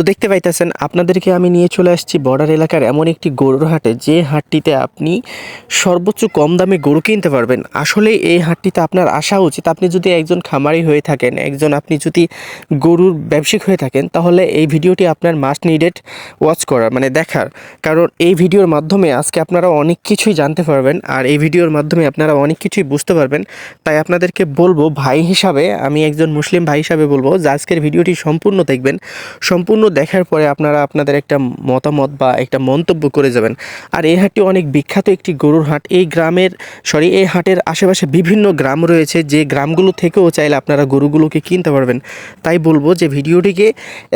তো দেখতে পাইতেছেন, আপনাদেরকে আমি নিয়ে চলে আসছি বর্ডার এলাকার এমন একটি গরুর হাটে। যে হাটটিতে আপনি সর্বোচ্চ কম দামে গরু কিনতে পারবেন। আসলে এই হাটটিতে আপনার আসা উচিত। আপনি যদি একজন খামারি হয়ে থাকেন, একজন আপনি যদি গরুর ব্যবসায়িক হয়ে থাকেন, তাহলে এই ভিডিওটি আপনার মাস্ট নিডেড ওয়াচ করার মানে দেখার। কারণ এই ভিডিওর মাধ্যমে আজকে আপনারা অনেক কিছুই জানতে পারবেন আর এই ভিডিওর মাধ্যমে আপনারা অনেক কিছুই বুঝতে পারবেন। তাই আপনাদেরকে বলব, ভাই হিসাবে, আমি একজন মুসলিম ভাই হিসাবে বলব, যে আজকের ভিডিওটি সম্পূর্ণ দেখবেন। সম্পূর্ণ দেখার পরে আপনারা আপনাদের একটা মতামত বা একটা মন্তব্য করে যাবেন। আর এই হাটটি অনেক বিখ্যাত একটি গরুর হাট। এই গ্রামের সরি এই হাটের আশেপাশে বিভিন্ন গ্রাম রয়েছে। যে গ্রামগুলো থেকেও চাইলে আপনারা গরুগুলোকে কিনতে পারবেন। তাই বলব যে ভিডিওটিকে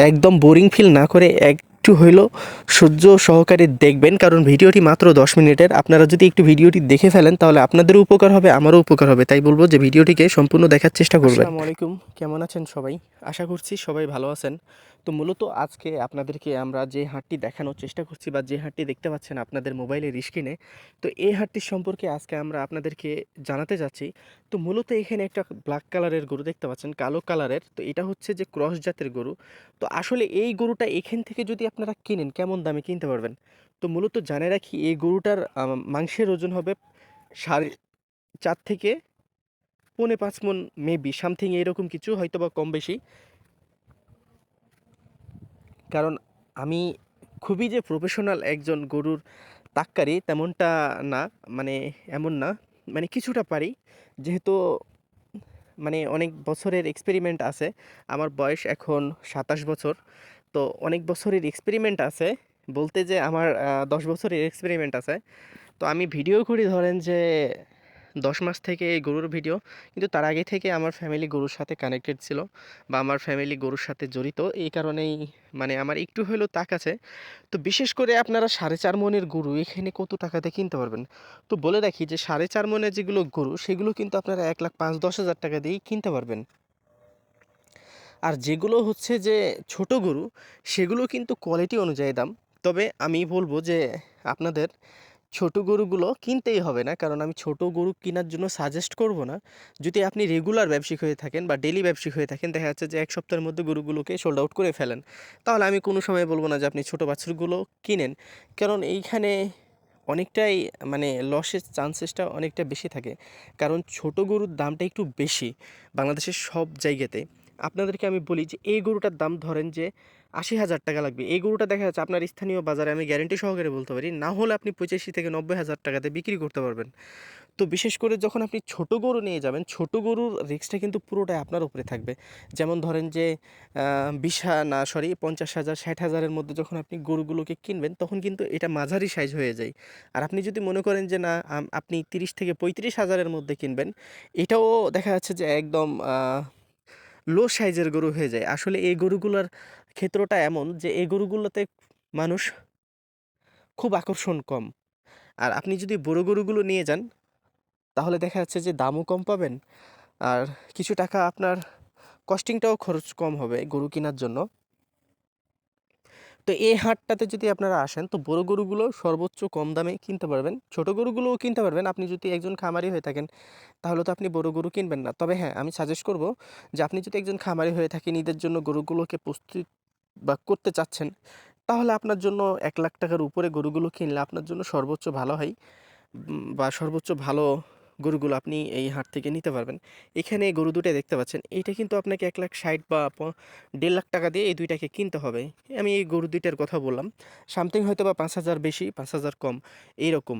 একদম বোরিং ফিল না করে এক একটু হইলেও সহ্য সহকারে দেখবেন। কারণ ভিডিওটি মাত্র দশ মিনিটের। আপনারা যদি একটু ভিডিওটি দেখে ফেলেন, তাহলে আপনাদেরও উপকার হবে, আমারও উপকার হবে। তাই বলব যে ভিডিওটিকে সম্পূর্ণ দেখার চেষ্টা করবেন। আসসালামু আলাইকুম। কেমন আছেন সবাই? আশা করছি সবাই ভালো আছেন। তো মূলত আজকে আপনাদেরকে আমরা যে হাটটি দেখানোর চেষ্টা করছি বা যে হাটটি দেখতে পাচ্ছেন আপনাদের মোবাইলের স্ক্রিনে, তো এই হাটটির সম্পর্কে আজকে আমরা আপনাদেরকে জানাতে যাচ্ছি। তো মূলত এখানে একটা ব্ল্যাক কালারের গরু দেখতে পাচ্ছেন, কালো কালারের তো এটা হচ্ছে যে ক্রস জাতের গরু। তো আসলে এই গরুটা এখান থেকে যদি আপনারা কিনেন, কেমন দামে কিনতে পারবেন? তো মূলত জানে রাখি এই গরুটার মাংসের ওজন হবে সাড়ে চার থেকে পৌনে পাঁচ মন মেবি সামথিং এরকম কিছু হয়তো বা কম বেশি। কারণ আমি খুবই যে প্রফেশনাল একজন গরুর তাক্কারি তেমনটা না মানে এমন না মানে কিছুটা পারি। যেহেতু মানে অনেক বছরের এক্সপেরিমেন্ট আছে, আমার বয়স এখন সাতাশ বছর, তো অনেক বছরের এক্সপেরিমেন্ট আছে, বলতে যে আমার দশ বছরের এক্সপেরিমেন্ট আছে। তো আমি ভিডিও করি ধরেন যে দশ মাস থেকে এই গরুর ভিডিও। কিন্তু তার আগে থেকে আমার ফ্যামিলি গরুর সাথে কানেক্টেড ছিল বা আমার ফ্যামিলি গরুর সাথে জড়িত। এই কারণেই মানে আমার একটু হলেও তাক আছে। তো বিশেষ করে আপনারা সাড়ে চার মনের গরু এখানে কত টাকাতে কিনতে পারবেন? তো বলে রাখি যে সাড়ে চার মনের যেগুলো গরু, সেগুলো কিন্তু আপনারা এক লাখ পাঁচ, দশ হাজার টাকা দিয়েই কিনতে পারবেন। আর যেগুলো হচ্ছে যে ছোট গরু, সেগুলো কিন্তু কোয়ালিটি অনুযায়ী দাম। তবে আমি বলব যে আপনাদের ছোট গরুগুলো কিনতেই হবে না। কারণ আমি ছোট গরু কেনার জন্য সাজেস্ট করব না। যদি আপনি রেগুলার ব্যবসায়িক হয়ে থাকেন বা ডেলি ব্যবসায়িক হয়ে থাকেন, দেখা যাচ্ছে যে এক সপ্তাহের মধ্যে গরুগুলোকে সোল্ড আউট করে ফেলেন। তাহলে আমি কোনো সময় বলব না যে আপনি ছোটো বাছুরগুলো কিনেন। কারণ এইখানে অনেকটাই মানে লসের চান্সেসটা অনেকটা বেশি থাকে। কারণ ছোট গরুর দামটা একটু বেশি বাংলাদেশের সব জায়গাতে। আপনাদেরকে আমি বলি যে, এই গরুটার দাম ধরেন যে, আশি হাজার টাকা লাগবে। এই গরুটা দেখা যাচ্ছে আপনার স্থানীয় বাজারে আমি গ্যারেন্টি সহকারে বলতে পারি, না হলে আপনি পঁচাশি থেকে নব্বই হাজার টাকাতে বিক্রি করতে পারবেন। তো বিশেষ করে যখন আপনি ছোট গরু নিয়ে যাবেন, ছোট গরুর রিস্কটা কিন্তু পুরোটাই আপনার উপরে থাকবে। যেমন ধরেন যে বিশ না সরি পঞ্চাশ হাজার, ষাট হাজারের মধ্যে যখন আপনি গরুগুলোকে কিনবেন, তখন কিন্তু এটা মাঝারি সাইজ হয়ে যায়। আর আপনি যদি মনে করেন যে, না আপনি তিরিশ থেকে পঁয়ত্রিশ হাজারের মধ্যে কিনবেন, এটাও দেখা যাচ্ছে যে একদম লো সাইজের গরু হয়ে যায়। আসলে এই গরুগুলোর ক্ষেত্রটা এমন যে, এই গরুগুলোতে মানুষ খুব আকর্ষণ কম। আর আপনি যদি বড় গরুগুলো নিয়ে যান, তাহলে দেখা যাচ্ছে যে, দামও কম পাবেন। আর কিছু টাকা আপনার কস্টিংটাও খরচ কম হবে গরু কেনার জন্য। তো এই হাটটাতে যদি আপনারা আসেন, তো বড় গরুগুলো সর্বোচ্চ কম দামে কিনতে পারবেন। ছোট গরুগুলোও কিনতে পারবেন। আপনি যদি একজন খামারি হয়ে থাকেন, তাহলে তো আপনি বড় গরু কিনবেন না। তবে হ্যাঁ আমি সাজেস্ট করব যে আপনি যদি একজন খামারি হয়ে থাকেন ঈদের জন্য গরুগুলোকে প্রস্তুত বা করতে চাচ্ছেন, তাহলে আপনার জন্য এক লাখ টাকার উপরে গরুগুলো কিনলে আপনার জন্য সর্বোচ্চ ভালো হয়। বা সর্বোচ্চ ভালো গরুগুলো আপনি এই হাট থেকে নিতে পারবেন। এখানে গরু দুটাই দেখতে পাচ্ছেন। এইটা কিন্তু আপনাকে এক লাখ ষাট বা দেড় লাখ টাকা দিয়ে এই দুইটাকে কিনতে হবে। আমি এই গরু দুইটার কথা বললাম। সামথিং হয়তো বা পাঁচ হাজার বেশি, পাঁচ হাজার কম, এইরকম।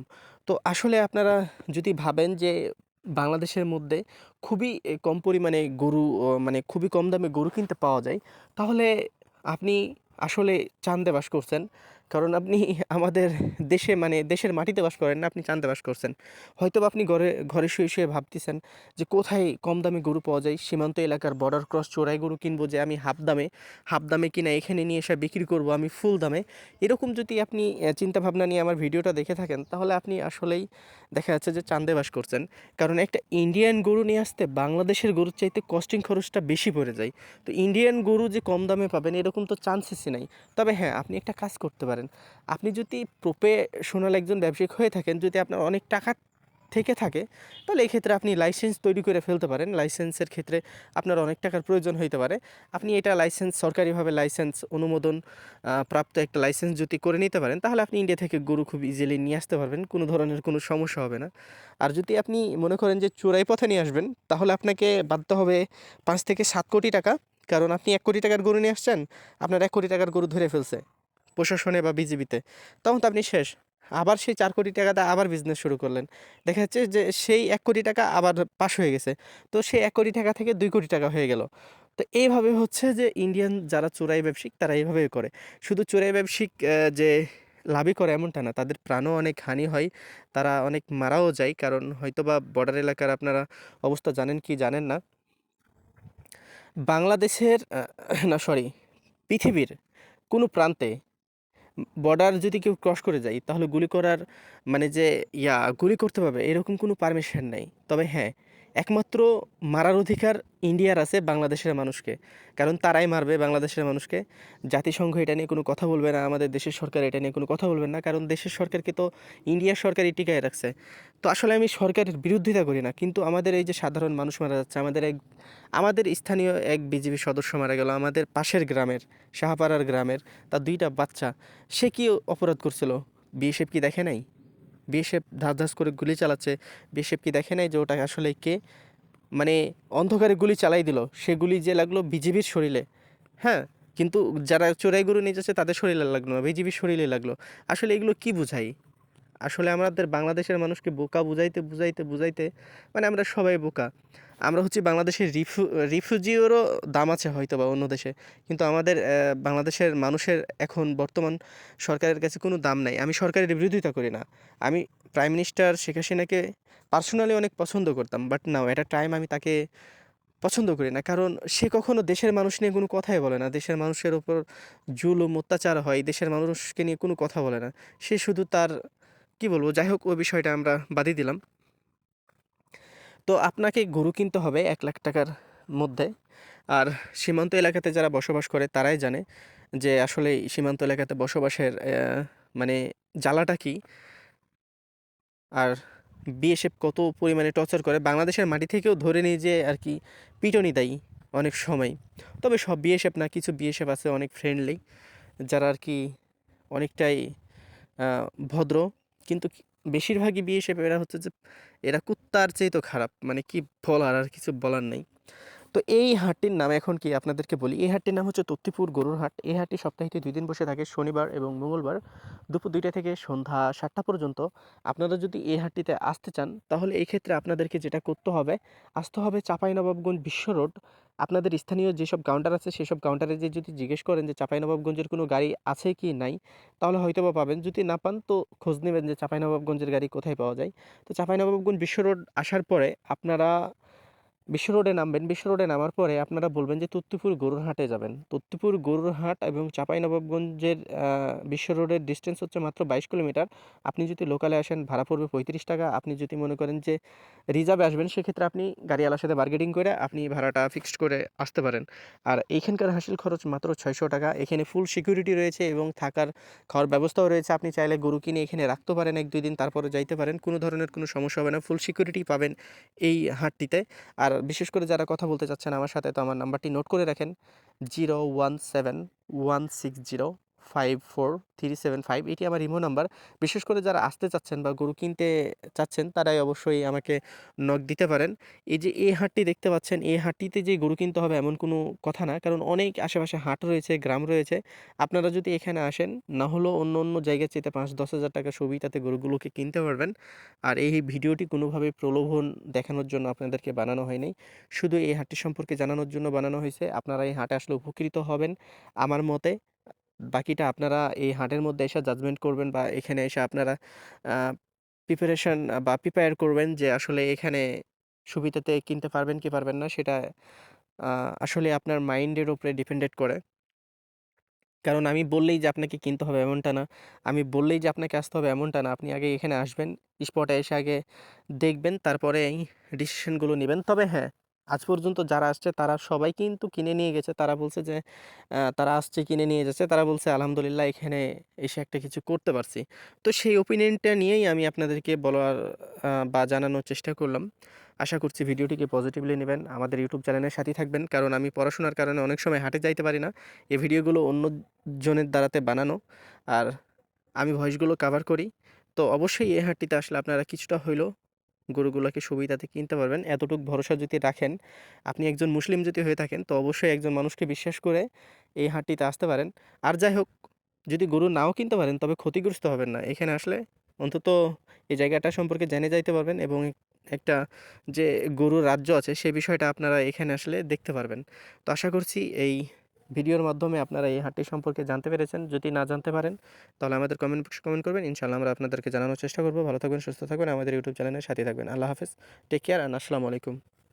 তো আসলে আপনারা যদি ভাবেন যে বাংলাদেশের মধ্যে খুবই কম পরিমাণে গরু মানে খুবই কম দামে গরু কিনতে পাওয়া যায়, তাহলে আপনি আসলে চাঁদে বাস করছেন। কারণ আপনি আমাদের দেশে মানে দেশের মাটিতে বাস করেন না, আপনি চাঁদে বাস করছেন। হয়তো আপনি ঘরে ঘরে শুয়ে শুয়ে ভাবতেছেন যে কোথায় কম দামে গরু পাওয়া যায়? সীমান্ত এলাকার বর্ডার ক্রস চোরাই গরু কিনবো যে আমি হাফ দামে হাফ দামে কিনা এখানে নিয়ে এসে বিক্রি করব আমি ফুল দামে? এরকম যদি আপনি চিন্তা ভাবনা নিয়ে আমার ভিডিওটা দেখে থাকেন, তাহলে আপনি আসলেই দেখা যাচ্ছে যে চান্দে বাস করছেন। কারণ একটা ইন্ডিয়ান গরু নিয়ে আসতে বাংলাদেশের গরুর চাইতে কস্টিং খরচটা বেশি পড়ে যায়। তো ইন্ডিয়ান গরু যে কম দামে পাবেন, এরকম তো চান্সেসই নাই। তবে হ্যাঁ আপনি একটা কাজ করতে পারেন। আপনি যদি প্রফেশনাল একজন ব্যবসায়িক হয়ে থাকেন, যদি আপনার অনেক টাকা থেকে থাকে, তাহলে এই ক্ষেত্রে আপনি লাইসেন্স তৈরি করে ফেলতে পারেন। লাইসেন্সের ক্ষেত্রে আপনার অনেক টাকার প্রয়োজন হইতে পারে। আপনি এটা লাইসেন্স সরকারিভাবে লাইসেন্স অনুমোদন প্রাপ্ত একটা লাইসেন্স যদি করে নিতে পারেন, তাহলে আপনি ইন্ডিয়া থেকে গরু খুব ইজিলি নিয়ে আসতে পারবেন, কোনো ধরনের কোনো সমস্যা হবে না। আর যদি আপনি মনে করেন যে চোরাই পথে নিয়ে আসবেন, তাহলে আপনাকে বাধ্য হবে পাঁচ থেকে সাত কোটি টাকা। কারণ আপনি এক কোটি টাকার গরু নিয়ে আসছেন, আপনার এক কোটি টাকার গরু ধরে ফেলছে প্রশাসনে বা বিজিবিতে। তখন তো আপনি শেষ। আবার সেই চার কোটি টাকাতে আবার বিজনেস শুরু করলেন। দেখা যাচ্ছে যে সেই এক কোটি টাকা আবার পাশ হয়ে গেছে। তো সেই এক কোটি টাকা থেকে দুই কোটি টাকা হয়ে গেল। তো এইভাবে হচ্ছে যে ইন্ডিয়ান যারা চোরাই ব্যবসায়িক তারা এইভাবেই করে। শুধু চোরাই ব্যবসায়িক যে লাভই করে এমনটা না, তাদের প্রাণও অনেক হানি হয়, তারা অনেক মারাও যায়। কারণ হয়তো বা বর্ডার এলাকার আপনারা অবস্থা জানেন কি জানেন না। বাংলাদেশের না সরি পৃথিবীর কোনো প্রান্তে বর্ডার যদি কেউ ক্রস করে যায়, তাহলে গুলি করার মানে যে ইয়া, গুলি করতে পারবে, এরকম কোনো পারমিশন নেই। তবে হ্যাঁ একমাত্র মারার অধিকার ইন্ডিয়ার আছে বাংলাদেশের মানুষকে। কারণ তারাই মারবে বাংলাদেশের মানুষকে। জাতিসংঘ এটা নিয়ে কোনো কথা বলবে না, আমাদের দেশের সরকার এটা নিয়ে কোনো কথা বলবে না, কারণ দেশের সরকারকে তো ইন্ডিয়ার সরকারই টিকায় রাখছে। তো আসলে আমি সরকারের বিরোধিতা করি না, কিন্তু আমাদের এই যে সাধারণ মানুষ মারা যাচ্ছে, আমাদের এক, আমাদের স্থানীয় এক বিজিবি সদস্য মারা গেল, আমাদের পাশের গ্রামের, শাহপাড়ার গ্রামের, তার দুইটা বাচ্চা। সে কি অপরাধ করছিল? বিএসএফ কি দেখে নাই? বিএসএফ ধাস ধাস করে গুলি চালাচ্ছে। বিএসএফ কি দেখে নাই যে ওটা আসলে কে? মানে অন্ধকারে গুলি চালাই দিল। সে গুলি যে লাগল বিজিবির শরীরে। হ্যাঁ কিন্তু যারা চোরাই গরু নিয়ে যাচ্ছে তাদের শরীরে লাগল না, বিজিবির শরীরে লাগল। আসলে এগুলো কি বুঝাই? আসলে আমাদের বাংলাদেশের মানুষকে বোকা বুঝাইতে বুঝাইতে বুঝাইতে মানে আমরা সবাই বোকা। আমরা হচ্ছে বাংলাদেশের রিফু, রিফিউজিওরও দাম আছে হয়তো বা অন্য দেশে। কিন্তু আমাদের বাংলাদেশের মানুষের এখন বর্তমান সরকারের কাছে কোনো দাম নাই। আমি সরকারের বিরোধিতা করি না। আমি প্রাইম মিনিস্টার শেখ হাসিনাকে পার্সোনালি অনেক পছন্দ করতাম বাট নাও একটা টাইম আমি তাকে পছন্দ করি না। কারণ সে কখনো দেশের মানুষ নিয়ে কোনো কথাই বলে না। দেশের মানুষের ওপর জুলুম, অত্যাচার হয়, দেশের মানুষকে নিয়ে কোনো কথা বলে না। সে শুধু তার কি বলব? যাই হোক ওই বিষয়টা আমরা বাদই দিলাম। তো আপনাকে গরু কিনতে হবে এক লাখ টাকার মধ্যে। আর সীমান্ত এলাকাতে যারা বসবাস করে, তারাই জানে যে আসলে সীমান্ত এলাকাতে বসবাসের মানে জ্বালাটা কি। আর বিএসএফ কত পরিমাণে টর্চার করে, বাংলাদেশের মাটি থেকেও ধরে নিয়ে যে আর কি পিটনি দেয় অনেক সময়। তবে সব বিএসএফ না, কিছু বিএসএফ আছে অনেক ফ্রেন্ডলি যারা আর কি অনেকটাই ভদ্র। কিন্তু বেশিরভাগই বিয়ে বিএসএফ এরা হচ্ছে যে, এরা কুত্তার চেয়ে তো খারাপ মানে কি বলার আর কিছু বলার নেই। তো এই হাটটির নাম এখন কি আপনাদেরকে বলি? এই হাটটির নাম হচ্ছে তত্তিপুর গরুর হাট। এই হাটটি সপ্তাহে দুই দিন বসে থাকে, শনিবার এবং মঙ্গলবার দুপুর দুইটা থেকে সন্ধ্যা সাতটা পর্যন্ত। আপনারা যদি এই হাটটিতে আসতে চান, তাহলে এই ক্ষেত্রে আপনাদেরকে যেটা করতে হবে, আসতে হবে চাঁপাইনবাবগঞ্জ বিশ্ব রোড আপনাদের স্থানীয় যেসব কাউন্টার আছে, সেসব কাউন্টারে যে যদি জিজ্ঞেস করেন যে চাঁপাইনবাবগঞ্জের কোনো গাড়ি আছে কি নাই, তাহলে হয়তো বা পাবেন। যদি না পান, তো খোঁজ নেবেন যে চাঁপাইনবাবগঞ্জের গাড়ি কোথায় পাওয়া যায়। তো চাঁপাইনবাবগঞ্জ বিশ্ব রোড আসার পরে আপনারা বিশ্ব রোডে নামবেন, বিশ্ব রোডে নামার পরে আপনারা বলবেন যে তুত্তিপুর গরুর হাটে যাবেন। তুত্তিপুর গরুর হাট এবং চাঁপাইনবাবগঞ্জের বিশ্ব রোডের ডিস্টেন্স হচ্ছে মাত্র বাইশ কিলোমিটার। আপনি যদি লোকালে আসেন, ভাড়া পড়বে পঁয়ত্রিশ টাকা। আপনি যদি মনে করেন যে রিজার্ভে আসবেন, সেক্ষেত্রে আপনি গাড়িওয়ালার সাথে বার্গেটিং করে আপনি ভাড়াটা ফিক্সড করে আসতে পারেন। আর এইখানকার হাসিল খরচ মাত্র ছয়শো টাকা। এখানে ফুল সিকিউরিটি রয়েছে এবং থাকার খাওয়ার ব্যবস্থাও রয়েছে। আপনি চাইলে গরু কিনে এখানে রাখতে পারেন এক দুই দিন তারপরে যাইতে পারেন। কোনো ধরনের কোনো সমস্যা হবে না। ফুল সিকিউরিটি পাবেন এই হাটটিতে। আর বিশেষ করে যারা কথা বলতে চাচ্ছেন আমার সাথে, তো আমার নাম্বারটি নোট করে রাখেন zero one seven one six zero five four three seven five এটি আমার ইমো নাম্বার। বিশেষ করে যারা আসতে চাচ্ছেন বা গরু কিনতে চাচ্ছেন, তারাই অবশ্যই আমাকে নক দিতে পারেন। এই যে এই হাটটি দেখতে পাচ্ছেন, এই হাটটিতে যে গরু কিনতে হবে এমন কোনো কথা না, কারণ অনেক আশেপাশে হাট রয়েছে, গ্রাম রয়েছে। আপনারা যদি এখানে আসেন, না হলেও অন্য অন্য জায়গার চেয়ে পাঁচ দশ হাজার টাকা সুবিধাতে গরুগুলোকে কিনতে পারবেন। আর এই ভিডিওটি কোনোভাবে প্রলোভন দেখানোর জন্য আপনাদেরকে বানানো হয়নি শুধু এই হাটটি সম্পর্কে জানানোর জন্য বানানো হয়েছে। আপনারা এই হাটে আসলে উপকৃত হবেন। আমার মতে বাকিটা আপনারা এই হাটের মধ্যে এসে জাজমেন্ট করবেন বা এখানে এসে আপনারা প্রিপারেশন বা প্রিপেয়ার করবেন যে আসলে এখানে সুবিধাতে কিনতে পারবেন কি পারবেন না, সেটা আসলে আপনার মাইন্ডের উপরে ডিপেন্ডেড করে। কারণ আমি বললেই যে আপনাকে কিনতে হবে এমনটা না, আমি বললেই যে আপনাকে আসতে হবে এমনটা না, আপনি আগে এখানে আসবেন স্পটে এসে আগে দেখবেন তারপরে এই ডিসিশনগুলো নেবেন। তবে হ্যাঁ আজ পর্যন্ত যারা আসছে তারা সবাই কিন্তু কিনে নিয়ে গেছে। তারা বলছে যে তারা আসছে, কিনে নিয়ে যাচ্ছে। তারা বলছে, আলহামদুলিল্লাহ, এখানে এসে একটা কিছু করতে পারছি। তো সেই ওপিনিয়নটা নিয়েই আমি আপনাদেরকে বলার বা জানানোর চেষ্টা করলাম। আশা করছি ভিডিওটিকে পজিটিভলি নেবেন। আমাদের ইউটিউব চ্যানেলের সাথেই থাকবেন। কারণ আমি পড়াশোনার কারণে অনেক সময় হাটে যাইতে পারি না। এই ভিডিওগুলো অন্য জনের দ্বারাতে বানানো। আর আমি ভয়েসগুলো কভার করি। তো অবশ্যই এই হাটটিতে আসলে আপনারা কিছুটা হইলেও গরুগুলোকে সুবিধাতে কিনতে পারবেন। এতটুকু ভরসা যদি রাখেন, আপনি একজন মুসলিম যদি হয়ে থাকেন, তো অবশ্যই একজন মানুষকে বিশ্বাস করে এই হাটটিতে আসতে পারেন। আর যাই হোক, যদি গরু নাও কিনতে পারেন, তবে ক্ষতিগ্রস্ত হবেন না। এখানে আসলে অন্তত এই জায়গাটা সম্পর্কে জেনে যাইতে পারবেন এবং একটা যে গরুর রাজ্য আছে, সে বিষয়টা আপনারা এখানে আসলে দেখতে পারবেন। তো আশা করছি এই ভিডিওর মাধ্যমে আপনারা এই হাটটি সম্পর্কে জানতে পেরেছেন। যদি না জানতে পারেন, তাহলে আমাদের কমেন্ট বক্সে কমেন্ট করবেন। ইনশাল্লাহ আমরা আপনাদেরকে জানানোর চেষ্টা করব। ভালো থাকবেন, সুস্থ থাকবেন। আমাদের ইউটিউব চ্যানেলের সাথে থাকবেন। আল্লাহ হাফেজ। টেক কেয়ার অ্যান্ড আসসালামু আলাইকুম।